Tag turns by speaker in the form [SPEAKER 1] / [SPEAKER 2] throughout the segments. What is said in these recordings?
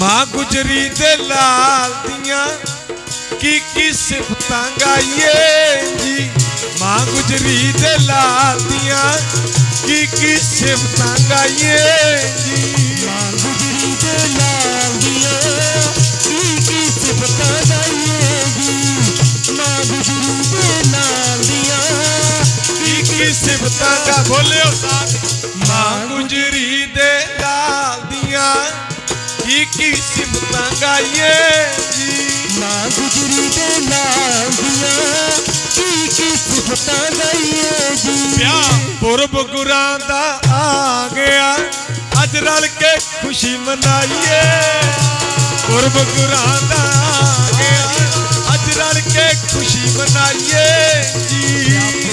[SPEAKER 1] ਮਾਂ ਗੁਜਰੀ ਦੇ ਲਾਲ ਦੀਆਂ ਕੀ ਕੀ ਸਿਫਤਾਂ ਗਾਈਏ ਜੀ? ਮਾਂ ਗੁਜਰੀ ਦੇ ਲਾਲ ਦੀਆਂ ਕੀ ਕੀ ਸਿਫਤਾਂ ਗਾਈਏ ਜੀ?
[SPEAKER 2] ਮਾਂ ਗੁਜਰੀ ਦੇ ਲਾਲ ਦੀਆਂ ਕੀ ਕੀ ਸਿਫਤਾਂ ਗਾਈਏਗੀ ਮਾਂ ਗੁਜਰੀ ਦੇ ਲਾਲ ਦੀਆਂ
[SPEAKER 1] ਕੀ ਕੀ ਸਿਫਤਾਂ ਗਾ ਬੋਲਿਓ ਸਾਥ। ਮਾਂ ਗੁਜਰੀ ਦੇ ਦੀਆਂ ਕੀ ਕੀ ਸਿਫਤਾਂ ਗਾਈਏ ਜੀ
[SPEAKER 2] ਮਾਂ ਗੁਜਰੀ ਦੇ ਲਾਲ ਦੀਆਂ ਕੀ ਕੀ ਸਿਫਤਾਂ ਗਾਈਏਗੀ
[SPEAKER 1] ਵਿਆਹ ਪੁਰਬ ਗੁਰਾਂ ਦਾ ਆ ਗਿਆ। ਅੱਜ ਰਲ ਕੇ ਖੁਸ਼ੀ ਮਨਾਈਏ। ਪੁਰਬ ਗੁਰਾਂ ਦਾ ਆ ਗਿਆ। ਅੱਜ ਰਲ ਕੇ ਖੁਸ਼ੀ ਮਨਾਈਏ ਜੀ।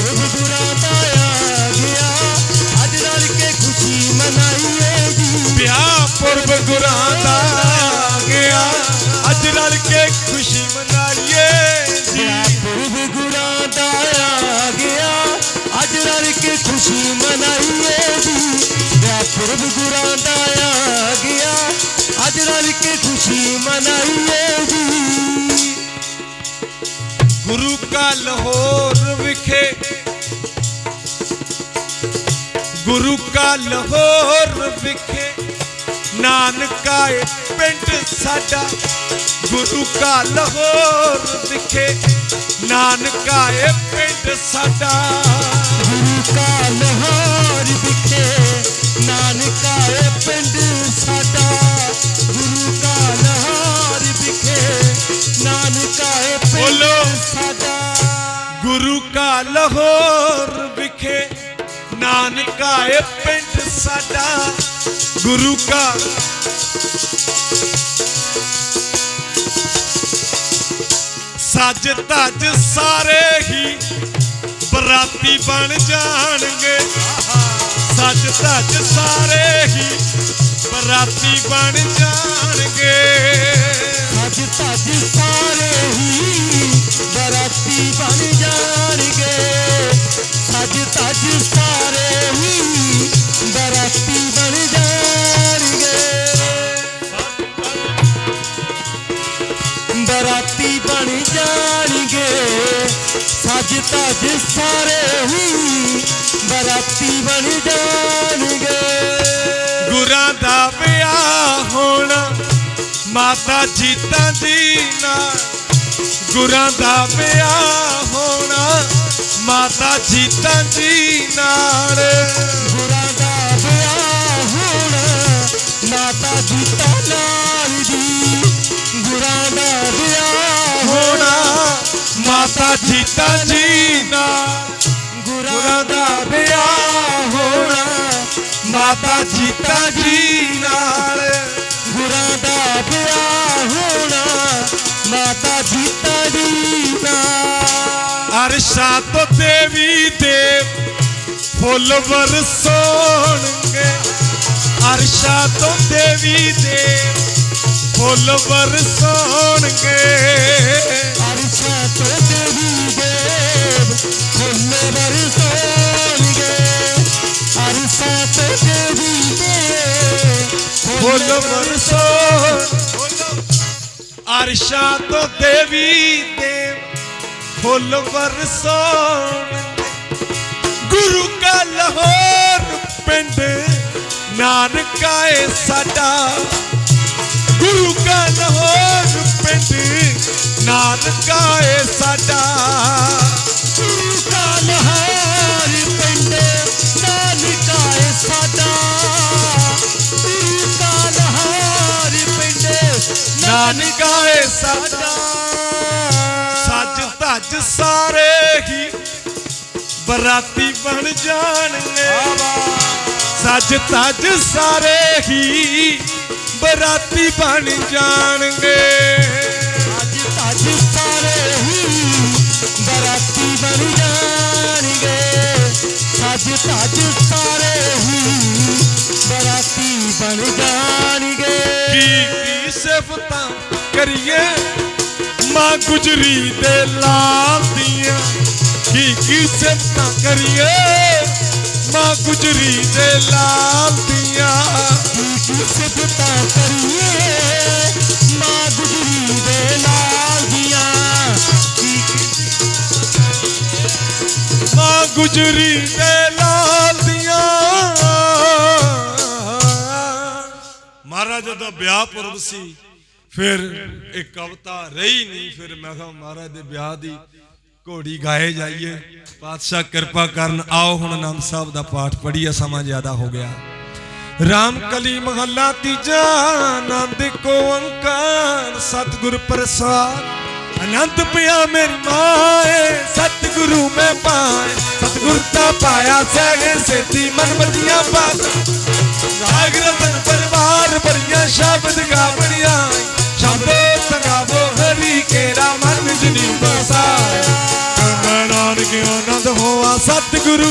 [SPEAKER 1] ਵਿਆਹ ਗੁਰਾਂ ਦਾ ਆ ਗਿਆ ਅੱਜ ਰਲ ਕੇ ਖੁਸ਼ੀ
[SPEAKER 2] ਮਨਾਈਏਗੀ ਗੁਰੂ ਕਾ
[SPEAKER 1] ਲਾਹੌਰ ਵਿਖੇ। ਗੁਰੂ ਕਾ ਲਾਹੌਰ ਵਿਖੇ। ਨਾਨਕਾ ਏ ਪਿੰਡ ਸਾਡਾ। ਗੁਰੂ ਕਾ ਲਾਹੌਰ ਵਿਖੇ। ਨਾਨਕਾ ਏ ਪਿੰਡ ਸਾਡਾ।
[SPEAKER 2] ਗੁਰੂ ਕਾ ਲਾਹੌਰ ਵਿਖੇ ਨਾਨਕਾ ਏ ਪਿੰਡ ਸਾਡਾ। ਗੁਰੂ ਕਾ
[SPEAKER 1] ਸੱਜ ਧੱਜ ਸਾਰੇ ਹੀ ਬਰਾਤੀ ਬਣ ਜਾਣਗੇ। ਸੱਜ ਧੱਜ ਸਾਰੇ ਹੀ ਬਰਾਤੀ ਬਣ ਜਾਣਗੇ।
[SPEAKER 2] ਅੱਜ ਧੱਜ ਸਾਰੇ ਹੀ ਬਰਾਤੀ ਬਣ ਤੱਜ ਸਾਰੇ ਹੀ ਬਰਾਤੀ ਬਣ ਜਾਣਗੇ। ਬਰਾਤੀ ਬਣ ਜਾਣਗੇ। ਸੱਜ ਤੱਜ ਸਾਰੇ ਹੀ ਬਰਾਤੀ ਬਣ ਜਾਣਗੇ।
[SPEAKER 1] ਗੁਰਾਂ ਦਾ ਵਿਆਹ ਹੋਣਾ, ਮਾਤਾ ਜੀਤਾਂ ਜੀ ਨਾਲ। ਗੁਰਾਂ ਦਾ ਵਿਆਹ ਹੋਣਾ ਮਾਤਾ ਜੀਤਾਂ ਜੀ ਨਾਲ।
[SPEAKER 2] ਗੁਰਾਂ ਦਾ ਵਿਆਹ ਹੋਣਾ ਮਾਤਾ ਜੀਤਾ ਨਾਲ ਦੀ ਗੁਰਾਂ ਦਾ ਵਿਆਹ
[SPEAKER 1] ਹੋਣਾ ਮਾਤਾ ਜੀਤਾਂ ਜੀ ਨਾਲ ਗੁਰਾਂ ਦਾ ਵਿਆਹ ਹੋਣਾ ਮਾਤਾ ਜੀਤਾਂ ਜੀ ਨਾਲ।
[SPEAKER 2] ਗੁਰਾਂ ਦਾ ਵਿਆਹ
[SPEAKER 1] ਤੋਂ ਦੇਵੀ ਦੇਵ ਫੁੱਲ ਵਰਸੋਣਗੇ। ਅਰਸ਼ਾਂ ਤੋਂ ਦੇਵੀ ਦੇਵ ਫੁੱਲ ਵਰਸੋਣਗੇ।
[SPEAKER 2] ਅਰਸ਼ਾਂ ਤੋਂ ਦੇਵੀ ਦੇਵ ਫੁੱਲ ਵਰਸੋਣਗੇ। ਅਰਸ਼ਾਂ ਤੋਂ ਦੇਵੀ ਦੇਵ
[SPEAKER 1] ਫੁੱਲ ਵਰਸੋਣ ਅਰਸ਼ਾਂ ਤੋਂ ਦੇਵੀ ਦੇਵ ਫੁੱਲ ਵਰਸੋਣ ਗੁਰੂ ਕਾ ਲਾਹੌਰ ਪਿੰਡ, ਨਾਨਕਾ ਏ ਸਾਡਾ। ਗੁਰੂ ਕਾ ਲਾਹੌਰ ਪਿੰਡ, ਨਾਨਕਾ ਏ ਸਾਡਾ।
[SPEAKER 2] ਗੁਰੂ ਕਾ ਲਹਾਰ ਪਿੰਡ, ਨਾਨਕਾ ਏ ਸਾਡਾ। ਗੁਰੂ ਕਾ ਲਹਾਰ ਪਿੰਡ,
[SPEAKER 1] ਨਾਨਕਾ ਏ ਸਾਡਾ। ਧੱਜ ਸਾਰੇ ਹੀ ਬਰਾਤੀ ਬਣ ਜਾਣਗੇ। ਸੱਜ ਧੱਜ ਸਾਰੇ ਹੀ ਬਰਾਤੀ ਬਣ ਜਾਣਗੇ।
[SPEAKER 2] ਅੱਜ ਤੱਜ ਸਾਰੇ ਹੀ ਬਰਾਤੀ ਬਣ ਜਾਣਗੇ। ਅੱਜ ਤੱਜ ਸਾਰੇ ਹੀ ਬਰਾਤੀ ਬਣ ਜਾਣਗੇ।
[SPEAKER 1] ਕੀ ਕੀ ਸਿਫਤਾਂ ਕਰੀਏ? ਮਾਂ ਗੁਜਰੀ ਦੇ ਲਾਲ ਦੀਆਂ। ਕੀ ਕੀ ਸਿਫਤਾਂ ਕਰੀਏ? ਮਾਂ ਗੁਜਰੀ ਦੇ ਲਾਲ ਦੀਆਂ।
[SPEAKER 2] ਕੀ ਸਿਫਤਾਂ ਕਰੀਏ। ਮਾਂ ਗੁਜਰੀ ਦੇ ਲਾਲ ਦੀਆਂ। ਕੀ
[SPEAKER 1] ਮਾਂ ਗੁਜਰੀ ਦੇ ਲਾਲ ਦੀਆਂ। ਮਹਾਰਾਜ ਦਾ ਵਿਆਹ ਪੁਰਬ ਸੀ। ਫਿਰ ਇਹ ਕਵਤਾ ਰਹੀ ਨਹੀਂ, ਫਿਰ ਮੈਂ ਕਿਹਾ ਮਹਾਰਾਜ ਦੇ ਵਿਆਹ ਦੀ ਘੋੜੀ ਗਾਏ ਜਾਈਏ। ਪਾਤਸ਼ਾਹ ਕਿਰਪਾ ਕਰਨ, ਆਓ ਹੁਣ ਨਾਮ ਸਾਹਿਬ ਦਾ ਪਾਠ ਪੜੀਏ ਸਮਾਂ ਜ਼ਿਆਦਾ ਹੋ ਗਿਆ। ਰਾਮ ਕਲੀ ਮਹੱਲਾ ਤੀਜਾ, ਆਨੰਦ ਕੋ ਅੰਕਾਰ ਸਤਗੁਰ ਪ੍ਰਸਾਦ। ਅਨੰਦ ਪਿਆ ਮੇਰੀ ਮਾਏ, ਸਤਗੁਰੂ ਮੈਂ ਪਾਏ। ਸਤਗੁਰ ਤਾਂ ਪਾਇਆ ਸਹਿ ਸੇਤੀ ਮਨ ਬਦੀਆਂ ਬਾਤ। ਰਾਗ ਰਤਨ ਪਰਵਾਰ ਪਰਿ சத்குரு